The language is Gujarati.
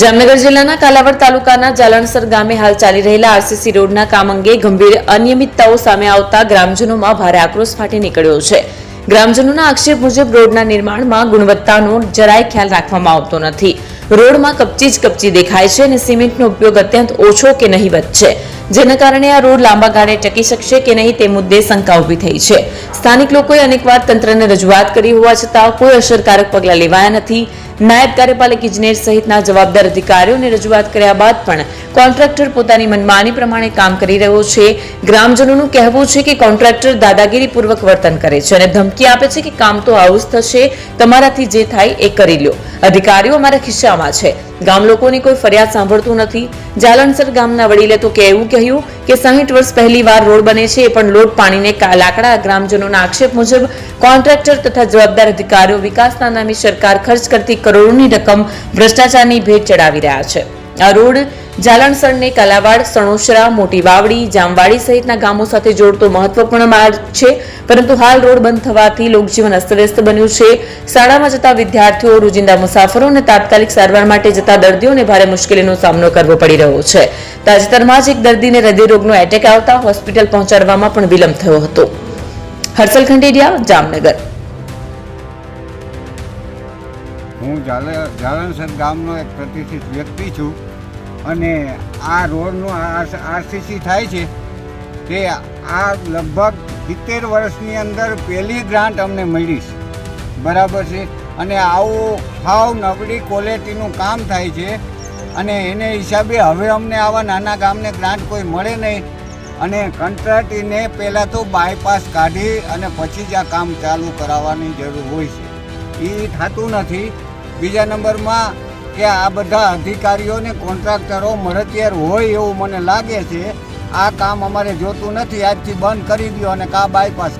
જામનગર જિલ્લાના કાલાવડ તાલુકાના જાલણસર ગામે હાલ ચાલી રહેલા આરસીસી રોડના કામ અંગે ગંભીર અનિયમિતતાઓ સામે આવતા ગ્રામજનોમાં ભારે આક્રોશ ફાટી નીકળ્યો છે. ગ્રામજનોના આક્ષેપ મુજબ રોડના નિર્માણમાં ગુણવત્તાનો જરાય ખ્યાલ રાખવામાં આવતો નથી. રોડમાં કપચી જ કપચી દેખાય છે અને સિમેન્ટનો ઉપયોગ અત્યંત ઓછો કે નહીવત છે. જેના કારણે આ રોડ લાંબા ગાળે ટકી શકશે કે નહીં તે મુદ્દે શંકા ઊભી થઈ છે. સ્થાનિક લોકોએ અનેકવાર તંત્રને રજૂઆત કરી હોવા છતાં કોઈ અસરકારક પગલાં લેવાયા નથી. નાયબ કાર્યપાલક ઇજનેર સહિતના જવાબદાર અધિકારીઓને રજૂઆત કર્યા બાદ પણ કોન્ટ્રાક્ટર પોતાની મનમાની પ્રમાણે કામ કરી રહ્યો છે. ગ્રામજનોનું કહેવું છે કે કોન્ટ્રાક્ટર દાદાગીરીપૂર્વક વર્તન કરે છે અને ધમકી આપે છે કે કામ તો આવું જ થશે. તમારાથી જે થાય એ કરી લ્યો અધિકારીઓ અમારા ખિસ્સામાં છે. ગામ લોકોની કોઈ ફરિયાદ સાંભળતું નથી. જાલણસર ગામના વડીલે તો કે એવું કહ્યું કે સાહીઠ વર્ષ પહેલી વાર રોડ બને છે, એ પણ લોટ પાણીને લાકડા ગ્રામજનોના આક્ષેપ મુજબ કોન્ટ્રાક્ટર તથા જવાબદાર અધિકારીઓ વિકાસના નામે સરકાર ખર્ચ કરતી કરોડોની રકમ ભ્રષ્ટાચારની ભેટ ચડાવી રહ્યા છે. આ રોડ જાલણસરને કલાવાડ, સણોસરા મોટી વાવડી જામવાડી સહિતના ગામો સાથે જોડતો મહત્વપૂર્ણ માર્ગ છે. પરંતુ હાલ રોડ બંધ થવાથી લોકજીવન અસ્તવ્યસ્ત બન્યું છે. શાળામાં જતા વિદ્યાર્થીઓ, રોજિંદા મુસાફરો અને તાત્કાલિક સારવાર માટે જતા દર્દીઓને ભારે મુશ્કેલીનો સામનો કરવો પડી રહ્યો છે. તાજેતરમાં જ એક દર્દીને હૃદયરોગનો એટેક આવતા હોસ્પિટલ પહોંચાડવામાં પણ વિલંબ થયો હતો. હર્ષલ ખંડેરિયા, જામનગર. હું જાલ જાલણસર ગામનો એક પ્રતિષ્ઠિત વ્યક્તિ છું અને આ રોડનું આરસીસી થાય છે તે આ લગભગ સિત્તેર વર્ષની અંદર પહેલી ગ્રાન્ટ અમને મળી છે. બરાબર છે? અને આવું સાવ નબળી ક્વોલિટીનું કામ થાય છે અને એને હિસાબે હવે અમને આવા નાના ગામને ગ્રાન્ટ કોઈ મળે નહીં અને કંટ્રાટીને પહેલાં તો બાયપાસ કાઢી અને પછી જ આ કામ ચાલુ કરાવવાની જરૂર હોય છે. એ થતું નથી બીજા નંબરમાં કે આ બધા અધિકારીઓને કોન્ટ્રાક્ટરો મળતિયાર હોય એવું મને લાગે છે. આ કામ અમારે જોતું નથી. આજથી બંધ કરી દો અને કા બાયપાસ